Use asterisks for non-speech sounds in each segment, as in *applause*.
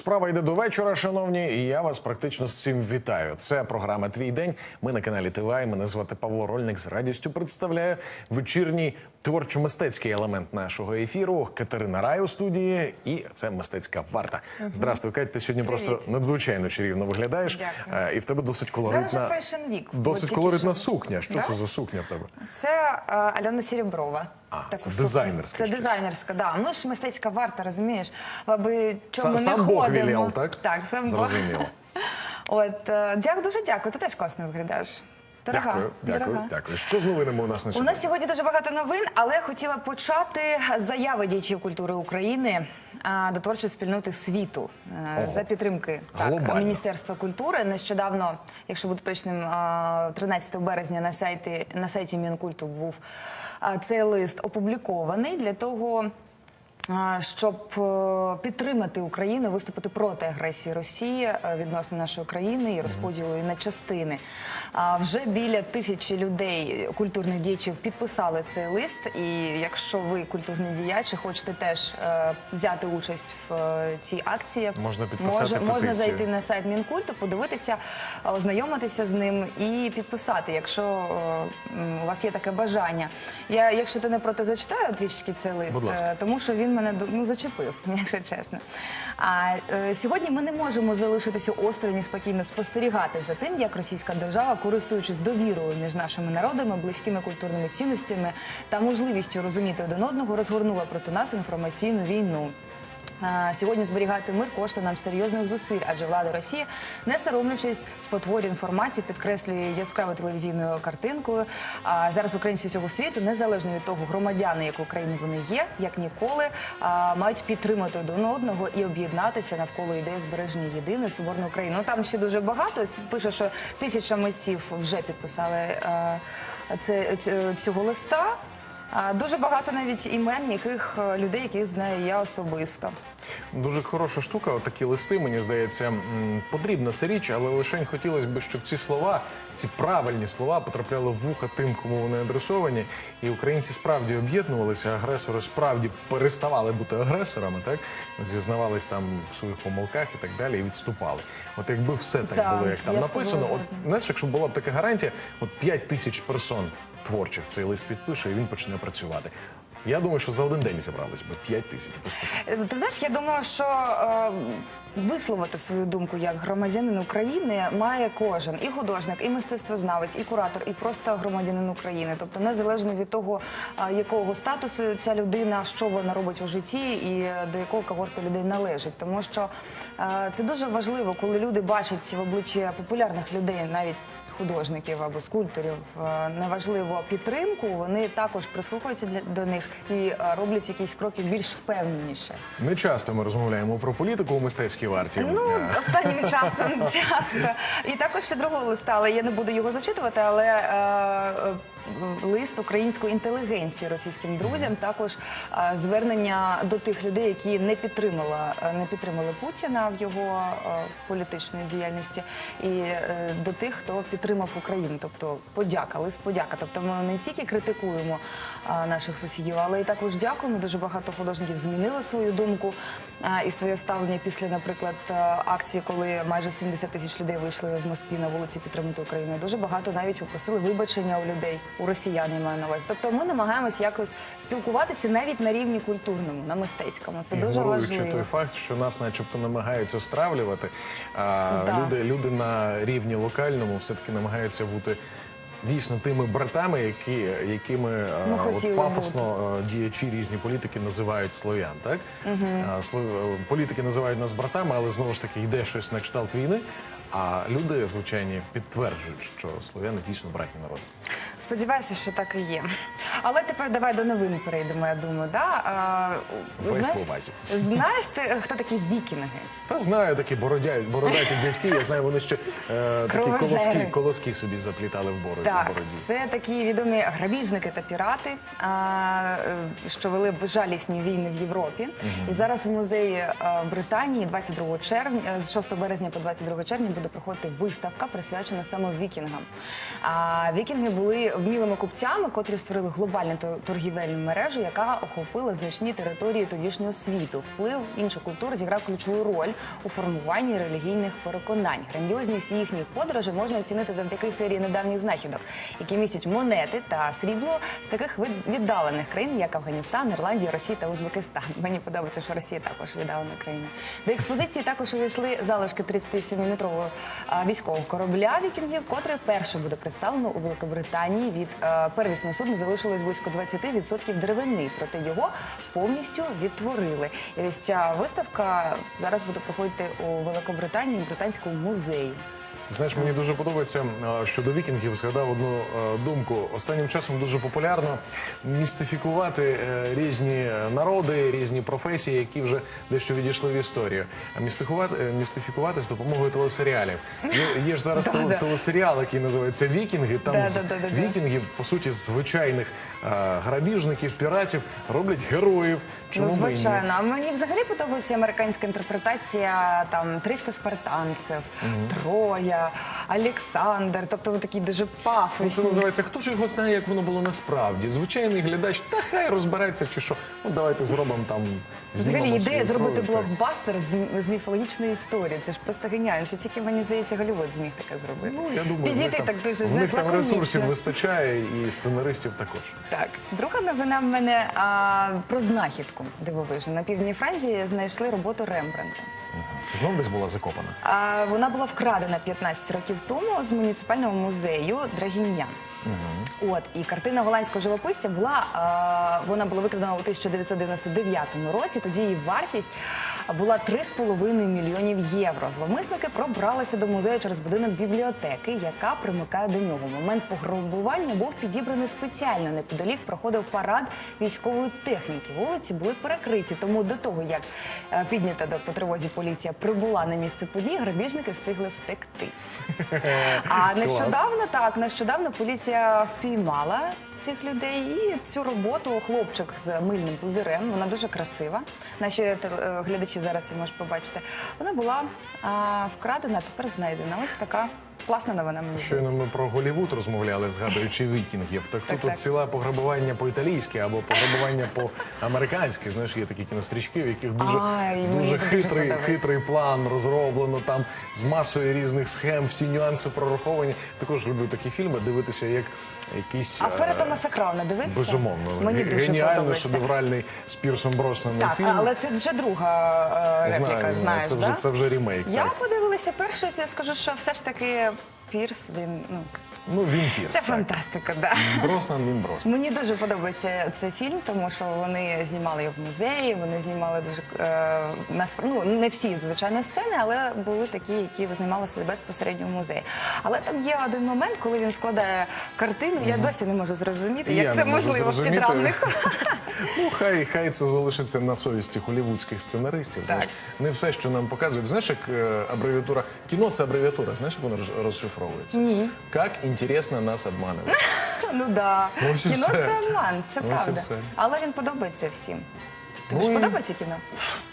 Справа йде до вечора, шановні, і я вас практично з цим вітаю. Це програма Твій день. Ми на каналі ТВА. і Мене звати Павло Рольник. З радістю представляю вечірній творчо-мистецький елемент нашого ефіру. Катерина Рай у студії, і це мистецька варта. Здравствуй, Кать. Ти сьогодні просто надзвичайно чарівно виглядаєш. Дякую. Е, І в тебе досить колоритна, досить колоритна сукня. Що Да? це за сукня в тебе? Це е, Альона Сереброва. А, це дизайнерська. Це щось. дизайнерська, да. Ми ж мистецька варта, розумієш? Аби чому Сам- не сам Бог ходимо. так? Так, сам Бог. Зрозуміло. *laughs* От, дякую, дяк, дуже дякую. Ти теж класно виглядаєш. Дорога. Дякую, дякую, дорога. дякую. Що з новинами у нас на У сьогодні? нас сьогодні дуже багато новин, але хотіла почати заяви діячів культури України до творчої спільноти світу е, Ого. за підтримки так, Міністерства культури. Нещодавно, якщо бути точним, а, 13 березня на сайті на сайті Мінкульту був цей лист опублікований для того. А, Щоб е, підтримати Україну, виступити проти агресії Росії е, відносно нашої країни і розподілу її на частини. Вже біля тисячі людей, культурних діячів, підписали цей лист. І якщо ви культурний діяч і хочете теж е, взяти участь в е, цій акції, Можна підписати може- можна зайти на сайт Мінкульту, подивитися, е, ознайомитися з ним і підписати, якщо е, у вас є таке бажання. Я, якщо ти не проти, зачитаю трішки цей лист, е, тому що він мене ну, зачепив, *laughs* якщо чесно. А е, сьогодні ми не можемо залишитися осторонь і спокійно спостерігати за тим, як російська держава, користуючись довірою між нашими народами, близькими культурними цінностями та можливістю розуміти один одного, розгорнула проти нас інформаційну війну. Сьогодні зберігати мир коштує нам серйозних зусиль, адже влада Росії, не соромлячись, спотворює інформацію, підкреслює яскравою телевізійною картинкою. А зараз українці всього світу, незалежно від того, громадяни, якої країни вони є, як ніколи, мають підтримати один одного і об'єднатися навколо ідеї збереження єдиної соборної України. Ну там ще дуже багато. Пише, що тисяча митців вже підписали е, це, цього листа. А, Дуже багато навіть імен, яких е, людей, яких знаю я особисто. Дуже хороша штука. Такі листи, мені здається, потрібна ця річ, але лише хотілося б, щоб ці слова, ці правильні слова потрапляли в вуха тим, кому вони адресовані. І українці справді об'єднувалися, агресори справді переставали бути агресорами, так зізнавались там в своїх помилках і так далі, і відступали. От якби все так Так, було, як там написано, от знаєш, якщо була б така гарантія, от 5 тисяч персон творчих цей лист підпише, і він почне працювати. Я думаю, що за один день зібрались би 5 тисяч. Е, Ти знаєш, я думаю, що е, висловити свою думку як громадянин України має кожен і художник, і мистецтвознавець, і куратор, і просто громадянин України. Тобто, незалежно від того, е, якого статусу ця людина, що вона робить у житті, і до якого когорту людей належить. Тому що це дуже важливо, коли люди бачать в обличчі популярних людей навіть. Художників або скульпторів е, неважливо підтримку. Вони також прислухаються для до них і е, роблять якісь кроки більш впевненіше. Не часто ми розмовляємо про політику у мистецькій варті. Ну останнім *laughs* часом *laughs* часто. І також ще другого листа, але я не буду його зачитувати. Але е, лист української інтелігенції російським друзям, також е, звернення до тих людей, які не підтримали, не підтримали Путіна в його е, політичній діяльності, і е, до тих, хто підтримав Україну. Тобто подяка, лист подяка. Тобто ми не тільки критикуємо е, наших сусідів, але і також дякуємо. Дуже багато художників змінили свою думку е, і своє ставлення після, наприклад, е, акції, коли майже 70 тисяч людей вийшли в Москві на вулиці підтримати Україну. Дуже багато навіть попросили вибачення у людей, у росіян я маю на увазі. Тобто ми намагаємось якось спілкуватися навіть на рівні культурному, на мистецькому. Це дуже ігноруючи важливо. той факт, що нас, начебто, намагаються стравлювати. А Да. люди, люди на рівні локальному все-таки намагаються бути. Дійсно, тими братами, які, якими е, Ми от пафосно е, діячі різні політики називають слов'ян, так е, політики називають нас братами, але знову ж таки йде щось на кшталт війни. А люди, звичайні, підтверджують, що слов'яни дійсно братні народи. Сподіваюся, що так і є. Але тепер давай до новин перейдемо. Я думаю, да? А, Весь знаєш, увазі. знаєш ти, хто такі вікінги? Та знаю такі бородя, бородаті дядьки. Я знаю, вони ще е, такі колоски, колоски собі заплітали в бороді. Так, в бороді. це такі відомі грабіжники та пірати, а, е, що вели безжалісні війни в Європі. І зараз в музеї е, Британії 22 червня, з 6 березня по 22 червня буде проходити виставка, присвячена саме вікінгам. А вікінги були вмілими купцями, котрі створили глобальну торгівельну мережу, яка охопила значні території тодішнього світу. Вплив інших культур зіграв ключову роль у формуванні релігійних переконань. Грандіозність їхніх подорожей можна оцінити завдяки серії недавніх знахідок, які містять монети та срібло з таких від- віддалених країн, як Афганістан, Ірландія, Росія та Узбекистан. *laughs* Мені подобається, що Росія також віддалена країна. До експозиції також увійшли залишки 37-метрового а, військового корабля вікінгів, котре вперше буде представлено у Великобританії. Від е, первісного судна залишилось близько 20% деревини, проте його повністю відтворили. І ось ця виставка зараз буде проходити у Великобританії, британському музеї. Знаєш, мені дуже подобається е, щодо вікінгів. Згадав одну е, думку. Останнім часом дуже популярно містифікувати е, різні народи, різні професії, які вже дещо відійшли в історію. А містифікувати, містифікувати з допомогою телесеріалів. Є, є ж зараз *laughs* телесеріал, який називається Вікінги. Там з вікінгів, по суті, звичайних грабіжників, піратів роблять героїв. Чому ну, звичайно, а мені взагалі подобається американська інтерпретація там 300 спартанців, Троя, Олександр. Тобто ви такі дуже Ну, це називається Хто ж його знає, як воно було насправді? Звичайний глядач, та хай розбирається, чи що. Ну давайте зробимо там. Взагалі ідея зробити блокбастер з, з міфологічної історії. Це ж просто геніально. Це тільки мені здається, Голлівуд зміг таке зробити. Ну, я думаю, Підійти там- так дуже в знаєш, них там лаконічно. ресурсів вистачає і сценаристів також. Так, друга новина в мене а, про знахідку дивовижну. На півдні Франції знайшли роботу Рембранта. Знов десь була закопана. А, вона була вкрадена 15 років тому з муніципального музею От і картина голландського живописця була а, вона була викрадена у 1999 році. Тоді її вартість була 3,5 мільйонів євро. Зловмисники пробралися до музею через будинок бібліотеки, яка примикає до нього. Момент пограбування був підібраний спеціально. Неподалік проходив парад військової техніки. Вулиці були перекриті. Тому до того як е, піднята до по тривозі поліція прибула на місце події, грабіжники встигли втекти. *laughs* А нещодавно так, нещодавно поліція впіймала цих людей і цю роботу хлопчик з мильним пузирем. Вона дуже красива. Наші е, глядачі зараз її можуть побачити. Вона була вкрадена, тепер знайдена. Ось така класна новина. Мені Щойно ми про Голівуд розмовляли, згадуючи вікінгів. Так, Так, тут так. ціла пограбування по-італійськи або пограбування по-американськи. Знаєш, є такі кінострічки, в яких дуже, мені дуже хитрий, хитрий план розроблено там з масою різних схем, всі нюанси прораховані. Також люблю такі фільми дивитися, як якісь. Афера е, Томаса Крауна дивився? Безумовно, Мені дуже геніально шедевральний з Пірсом Броснаном фільм. але це вже друга е, репліка, знаю. знаєш, це вже да? це вже ремейк. Я Так. Подивилася перший, я скажу, що все ж таки Пірс, він, ну, Ну він Пірс. це так. фантастика, да. Броснан, він Броснан. Мені дуже подобається цей фільм, тому що вони знімали його в музеї, вони знімали дуже е, наспр- ну, не всі, звичайно, сцени, але були такі, які знімалися безпосередньо в музеї. Але там є один момент, коли він складає картину. Я досі не можу зрозуміти, як Я це не можу можливо в зрозуміти. підрамнику. *laughs* Ну, хай, хай це залишиться на совісті голівудських сценаристів. Знаєш, не все, що нам показують. Знаєш, як е, абревіатура кіно це абревіатура. Знаєш, як вона роз- розшифровується? Ні. Як інтересно нас обманують. *laughs* Ну да. Ось і Кіно все. це обман, це Ось і правда. все. Але він подобається всім. Тобі Ну ж і- подобається кіно?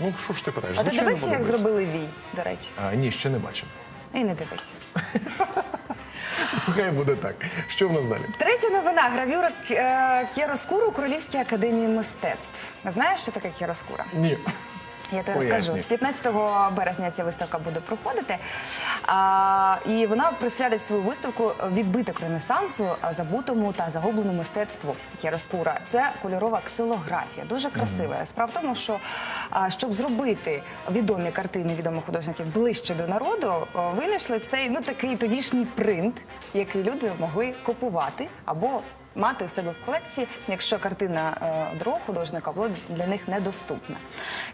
Ну, що ж ти питаєш? А ти Звичайно, дивився, як подобається. зробили вій, до речі? А, ні, ще не бачив. І не дивись. *laughs* Хай буде так. Що в нас далі? Третя новина гравюра е, Кіроскуру Королівській академії мистецтв. Знаєш, що таке кіроскура? Ні. Я тобі розкажу. З 15 березня ця виставка буде проходити. А, і вона присвятить свою виставку відбиток Ренесансу, забутому та загубленому мистецтву Кіроскура. Це кольорова ксилографія, дуже красива. Справа в тому, що а, щоб зробити відомі картини відомих художників ближче до народу, винайшли цей ну такий тодішній принт, який люди могли купувати або мати у себе в колекції, якщо картина е, другого художника була для них недоступна.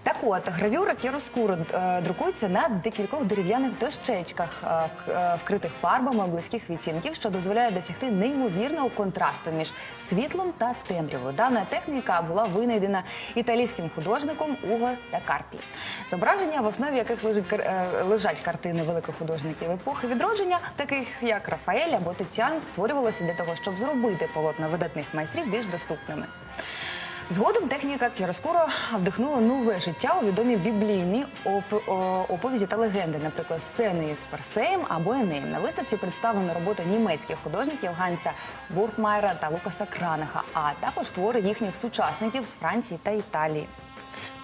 Так от, гравюра Кіроскуру е, друкується на декількох дерев'яних дощечках, е, вк- вкритих фарбами близьких відтінків, що дозволяє досягти неймовірного контрасту між світлом та темрявою. Дана техніка була винайдена італійським художником Уго та Карпі. Зображення, в основі яких лежать картини великих художників епохи відродження, таких як Рафаель або Тиціан, створювалося для того, щоб зробити полотна видатних майстрів більш доступними. Згодом техніка Кіроскуро вдихнула нове життя у відомі біблійні оп- оповіді та легенди, наприклад, сцени із Персеєм або Енеєм. На виставці представлено роботи німецьких художників Ганса Буркмайера та Лукаса Кранаха, а також твори їхніх сучасників з Франції та Італії.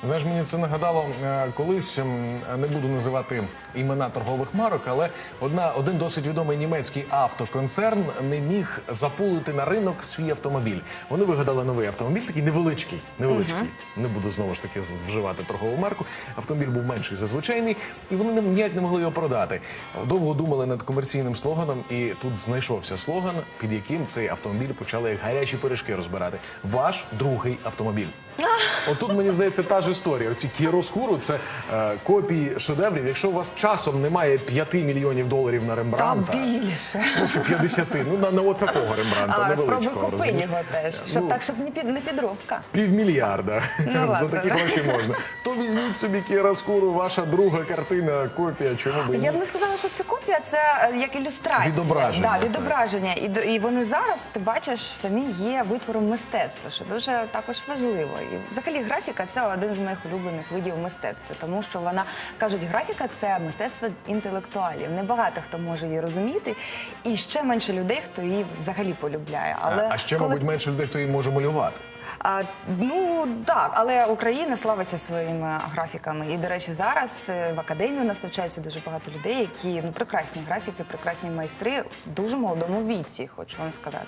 Знаєш, мені це нагадало е, колись ем, не буду називати імена торгових марок, але одна один досить відомий німецький автоконцерн не міг запулити на ринок свій автомобіль. Вони вигадали новий автомобіль, такий невеличкий, невеличкий. Не буду знову ж таки вживати торгову марку. Автомобіль був менший за звичайний, і вони ніяк не могли його продати. Довго думали над комерційним слоганом, і тут знайшовся слоган, під яким цей автомобіль почали як гарячі пиріжки розбирати. Ваш другий автомобіль. *laughs* Отут мені здається та ж історія. Оці кіроскуру це е, копії шедеврів. Якщо у вас часом немає 5 мільйонів доларів на Та Рембранта, більше. ну чи 50, ну на, на от такого Рембранта, А спробуй невеличкого. купи розумієш? його теж, щоб Ну, так, щоб не під не підробка. Півмільярда Ну, за такі гроші можна. То візьміть собі кіроскуру, ваша друга картина, копія. Чому би Я б не сказала, що це копія, це е, як ілюстрація. Відображення, Да, так. відображення. І, і вони зараз, ти бачиш, самі є витвором мистецтва, що дуже також важливо. І взагалі графіка це один з моїх улюблених видів мистецтва, тому що вона кажуть, графіка це мистецтво інтелектуалів. Небагато хто може її розуміти, і ще менше людей, хто її взагалі полюбляє. Але а, ще, коли- мабуть, менше людей, хто її може малювати. А, ну так, але Україна славиться своїми графіками. І, до речі, зараз е, в академії у нас навчається дуже багато людей, які ну прекрасні графіки, прекрасні майстри в дуже молодому віці, хочу вам сказати.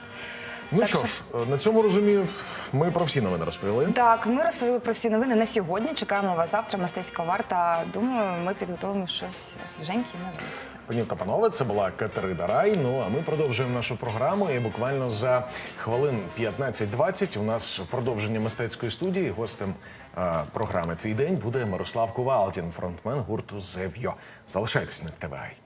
Ну Так що ж, е, на цьому розумію, ми про всі новини розповіли. Так, ми розповіли про всі новини на сьогодні. Чекаємо вас завтра. Мистецька варта. Думаю, ми підготуємо щось свіженьке і нове. Пані та панове, це була Катерина Рай. Ну а ми продовжуємо нашу програму. І буквально за хвилин 15-20 у нас продовження мистецької студії. Гостем е, програми Твій день буде Мирослав Кувалдін, фронтмен гурту Зев'йо. Залишайтесь на ТВАЙ.